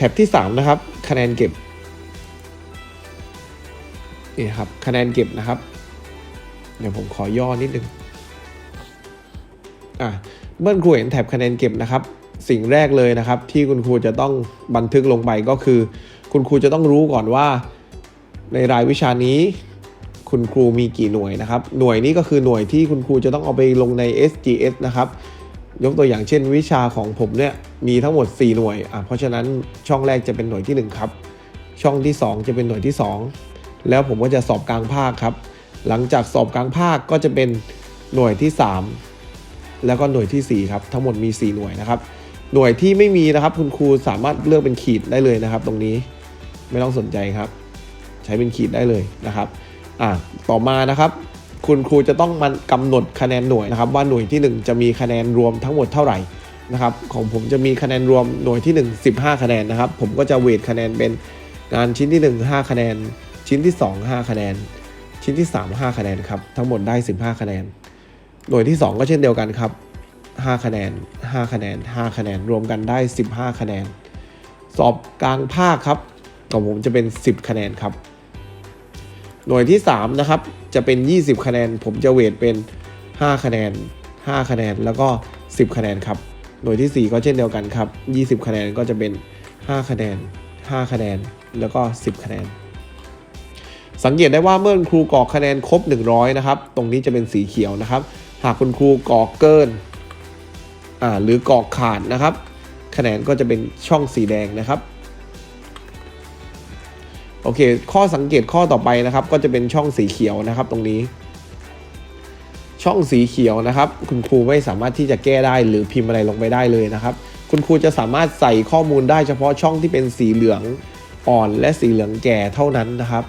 แท็บที่ 3 นะครับ คะแนนเก็บนี่ครับคะแนนเก็บนะครับ เดี๋ยวผมขอย่อนิดนึงอะเมื่อครูเห็นแท็บคะแนนเก็บนะครับ สิ่งแรกเลยนะครับ ที่คุณครูจะต้องบันทึกลงไปก็คือ คุณครูจะต้องรู้ก่อนว่า ในรายวิชานี้ คุณครูมีกี่หน่วยนะครับ หน่วยนี้ก็คือหน่วยที่คุณครูจะต้องเอาไปลงใน SGS นะครับ ยกตัวอย่างเช่น วิชาของผมเนี่ยมีทั้งหมด 4 หน่วยอะเพราะฉะนั้นช่องแรกจะเป็นหน่วยที่ 1 ครับ ช่องที่ 2 จะเป็นหน่วยที่ 2 แล้วผมก็จะสอบกลางภาคครับ หลังจากสอบกลางภาคก็จะเป็นหน่วยที่ 3 แล้วก็หน่วยทีสี่4 ครับ ทั้งหมดมี 4 หน่วยนะครับ หน่วยที่ไม่มีนะครับคุณครูสามารถเลือกเป็นขีดได้เลยนะครับ ตรงนี้ไม่ต้องสนใจครับ ใช้เป็นขีดได้เลยนะครับอะต่อมานะครับ คุณครูจะต้องมันกำหนดคะแนนหน่วยนะครับว่าหน่วยที่ 1 จะมีคะแนนรวมทั้งหมดเท่าไหร่นะครับของผมจะมีคะแนนรวมหน่วยที่ 1 15 คะแนนนะครับ ผมก็จะเวทคะแนนเป็นงานชิ้นที่ 1 5 คะแนน ชิ้นที่ 2 5 คะแนน ชิ้นที่ 3 5 คะแนนครับทั้งหมดได้ 15 คะแนน หน่วยที่ 2 ก็เช่นเดียวกันครับ 5 คะแนน 5 คะแนน 5 คะแนนรวมกันได้ 15 คะแนน สอบกลางภาคครับของผมจะเป็น 10 คะแนนครับ หน่วยที่ 3 นะครับ จะเป็น 20 คะแนน ผมจะเวทเป็น 5 คะแนน 5 คะแนน แล้วก็ 10 คะแนนครับ หน่วยที่ 4 ก็เช่นเดียวกันครับ 20 คะแนนก็จะเป็น 5 คะแนน 5 คะแนน แล้วก็ 10 คะแนน สังเกตได้ว่าเมื่อคุณครูกรอกคะแนนครบ 100 นะครับ ตรงนี้จะเป็นสีเขียวนะครับ หากคุณครูกรอกเกิน อ่า หรือกรอกขาดนะครับ คะแนนก็จะเป็นช่องสีแดงนะครับ โอเค ข้อสังเกตข้อต่อไปนะครับ ก็จะเป็นช่องสีเขียวนะครับ ตรงนี้ ช่องสีเขียวนะครับ คุณครูไม่สามารถที่จะแก้ได้หรือพิมพ์อะไรลงไปได้เลยนะครับ คุณครูจะสามารถใส่ข้อมูลได้เฉพาะช่องที่เป็นสีเหลืองอ่อนและสีเหลืองแก่เท่านั้นนะครับ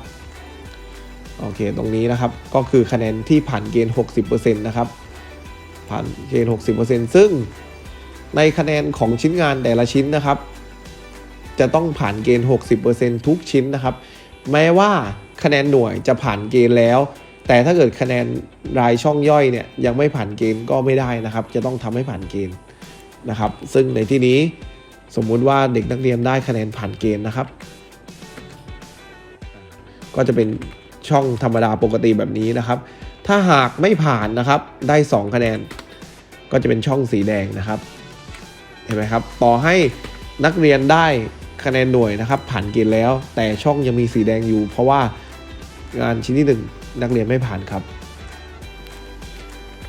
โอเค ตรงนี้นะครับ ก็คือคะแนนที่ผ่านเกณฑ์ 60%นะครับ ผ่านเกณฑ์ 60%ซึ่งในคะแนนของชิ้นงานแต่ละชิ้นนะครับ จะต้องผ่านเกณฑ์ 60%ทุกชิ้นนะครับ แม้ว่าคะแนนหน่วยจะผ่านเกณฑ์แล้ว แต่ถ้าเกิดคะแนนรายช่องย่อยเนี่ยยังไม่ผ่านเกณฑ์ก็ไม่ได้นะครับ จะต้องทำให้ผ่านเกณฑ์นะครับ ซึ่งในที่นี้สมมุติว่าเด็กนักเรียนได้คะแนนผ่านเกณฑ์นะครับ ก็จะเป็นช่องธรรมดาปกติแบบนี้นะครับ ถ้าหากไม่ผ่านนะครับได้ 2 คะแนน ก็จะเป็นช่องสีแดงนะครับ เห็นไหมครับ ต่อให้นักเรียนได้ คะแนนหน่วยนะครับผ่านเกณฑ์แล้ว แต่ช่องยังมีสีแดงอยู่ เพราะว่างานชิ้นที่หนึ่งนักเรียนไม่ผ่านครับ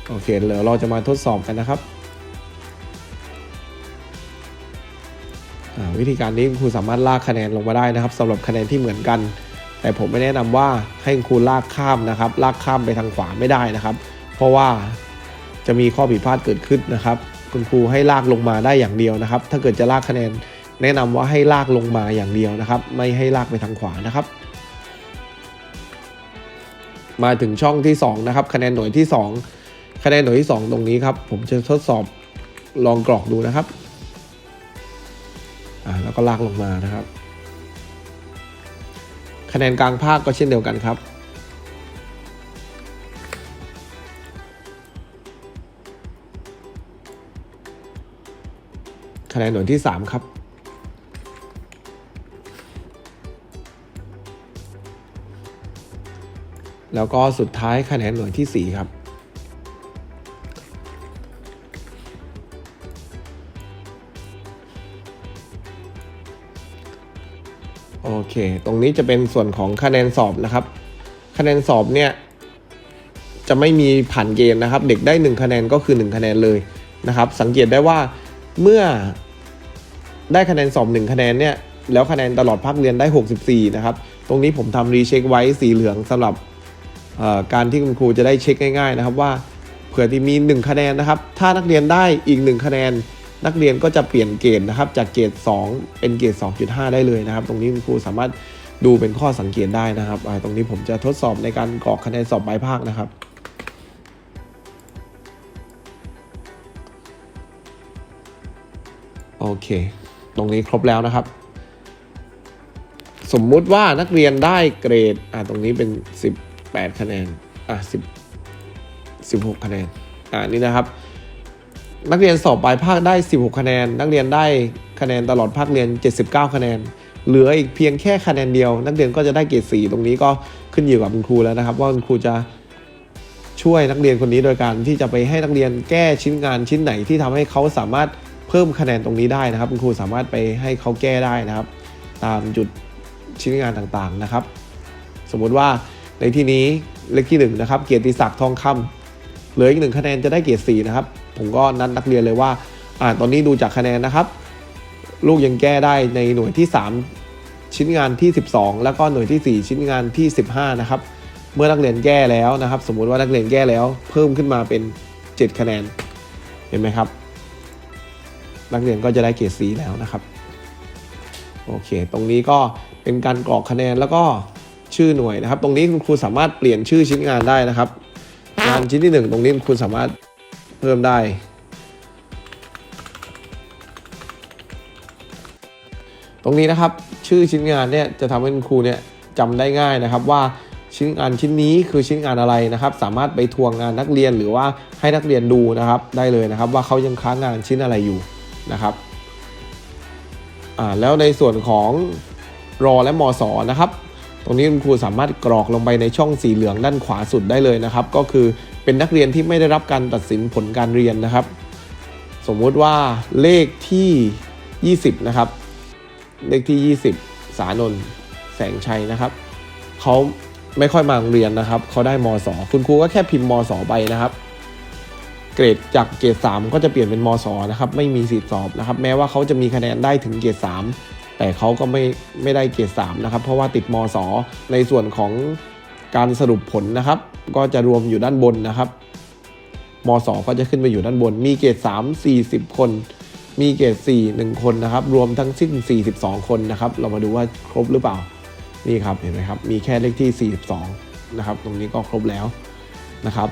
โอเคเดี๋ยวเราจะมาทดสอบกันนะครับ วิธีการนี้ครูสามารถลากคะแนนลงมาได้นะครับสำหรับคะแนนที่เหมือนกัน แต่ผมไม่แนะนำว่าให้คุณครูลากข้ามนะครับ ลากข้ามไปทางขวาไม่ได้นะครับ เพราะว่าจะมีข้อผิดพลาดเกิดขึ้นนะครับ คุณครูให้ลากลงมาได้อย่างเดียวนะครับ ถ้าเกิดจะลากคะแนน แนะนำว่าให้ลากลงมาอย่างเดียวนะครับ ไม่ให้ลากไปทางขวานะครับ มาถึงช่องที่2นะครับคะแนนหน่วยที่ 2 คะแนนหน่วยที่ 2 ตรงนี้ครับ ผมจะทดสอบลองกรอกดูนะครับอ่าแล้วก็ลากลงมานะครับ คะแนนกลางภาคก็เช่นเดียวกันครับคะแนนหน่วยที่ 3 ครับ แล้วก็สุดท้ายคะแนนหน่วยที่ 4 ครับ โอเค ตรงนี้จะเป็นส่วนของคะแนนสอบนะครับ คะแนนสอบเนี่ย จะไม่มีผ่านเกณฑ์นะครับ เด็กได้ 1 คะแนนก็คือ 1 คะแนนเลยนะครับ สังเกตได้ว่าเมื่อได้คะแนนสอบ 1 คะแนนเนี่ย แล้วคะแนนตลอดภาคเรียนได้ 64 นะครับ ตรงนี้ผมทำรีเช็คไว้สีเหลืองสำหรับ การที่คุณครูจะได้เช็คง่ายๆนะครับว่าเผื่อที่มี 1 คะแนนนะครับ ถ้านักเรียนได้อีก 1 คะแนน นักเรียนก็จะเปลี่ยนเกณฑ์นะครับ จากเกรด2เป็นเกรด2.5 ได้เลยนะครับ ตรงนี้คุณครูสามารถดูเป็นข้อสังเกตได้นะครับ ตรงนี้ผมจะทดสอบในการกรอกคะแนนสอบปลายภาคนะครับโอเค ตรงนี้ครบแล้วนะครับ สมมุติว่านักเรียนได้เกรด อ่าตรงนี้เป็น 8 คะแนน อ่า10 16 คะแนน อ่านี่นะครับ นักเรียนสอบปลายภาคได้ 16 คะแนน นักเรียนได้คะแนนตลอดภาคเรียน 79 คะแนน เหลืออีกเพียงแค่คะแนนเดียว นักเรียนก็จะได้เกรด4ตรงนี้ก็ขึ้นอยู่กับคุณครูแล้วนะครับ ว่าคุณครูจะช่วยนักเรียนคนนี้โดยการที่จะไปให้นักเรียนแก้ชิ้นงานชิ้นไหนที่ทำให้เขาสามารถเพิ่มคะแนนตรงนี้ได้นะครับ คุณครูสามารถไปให้เขาแก้ได้นะครับ ตามจุดชิ้นงานต่างๆนะครับ สมมุติว่า ในที่นี้เลขที่หนึ่งนะครับเกียรติศักดิ์ทองคำเหลืออีกหนึ่งคะแนนจะได้เกียรดสี่นะครับผมก็นัดนักเรียนเลยว่าอ่าตอนนี้ดูจากคะแนนนะครับ ลูกยังแก้ได้ในหน่วยที่ 3 ชิ้นงานที่ 12 แล้วก็หน่วยที่ 4 ชิ้นงานที่ 15 นะครับ เมื่อนักเรียนแก้แล้วนะครับ สมมุติว่านักเรียนแก้แล้ว เพิ่มขึ้นมาเป็น 7 คะแนนเห็นไหมครับ นักเรียนก็จะได้เกรดสีแล้วนะครับโอเค ตรงนี้ก็เป็นการกรอกคะแนนแล้วก็ ชื่อหน่วยนะครับ ตรงนี้คุณครูสามารถเปลี่ยนชื่อชิ้นงานได้นะครับ งานชิ้นที่หนึ่งตรงนี้คุณสามารถเพิ่มได้ ตรงนี้นะครับชื่อชิ้นงานเนี่ยจะทำให้คุณครูเนี่ยจำได้ง่ายนะครับว่าชิ้นงานชิ้นนี้คือชิ้นงานอะไรนะครับ สามารถไปทวงงานนักเรียนหรือว่าให้นักเรียนดูนะครับ ได้เลยนะครับ ว่าเขายังค้างงานชิ้นอะไรอยู่นะครับอ่าแล้วในส่วนของรอและมสนะครับ ตรงนี้คุณครูสามารถกรอกลงไปในช่องสีเหลืองด้านขวาสุดได้เลยนะครับ ก็คือเป็นนักเรียนที่ไม่ได้รับการตัดสินผลการเรียนนะครับ สมมุติว่าเลขที่ 20 นะครับ เลขที่ 20 สานนท์แสงชัยนะครับเขาไม่ค่อยมาโรงเรียนนะครับเขาได้มสคุณครูก็แค่พิมพ์มสไปนะครับเกรดจากเกรด3ก็จะเปลี่ยนเป็นมสนะครับ ไม่มีสิทธิสอบนะครับ แม้ว่าเขาจะมีคะแนนได้ถึงเกรด3 แต่เขาก็ไม่ไม่ได้เกรด3นะครับ เพราะว่าติดมสในส่วนของการสรุปผลนะครับ ก็จะรวมอยู่ด้านบนนะครับมสก็จะขึ้นไปอยู่ด้านบน มีเกรด3 40 คน มีเกรด4 1 คนนะครับ รวมทั้งสิ้น 42 คนนะครับ เรามาดูว่าครบหรือเปล่า นี่ครับ เห็นไหมครับ มีแค่เลขที่ 42 นะครับ ตรงนี้ก็ครบแล้วนะครับ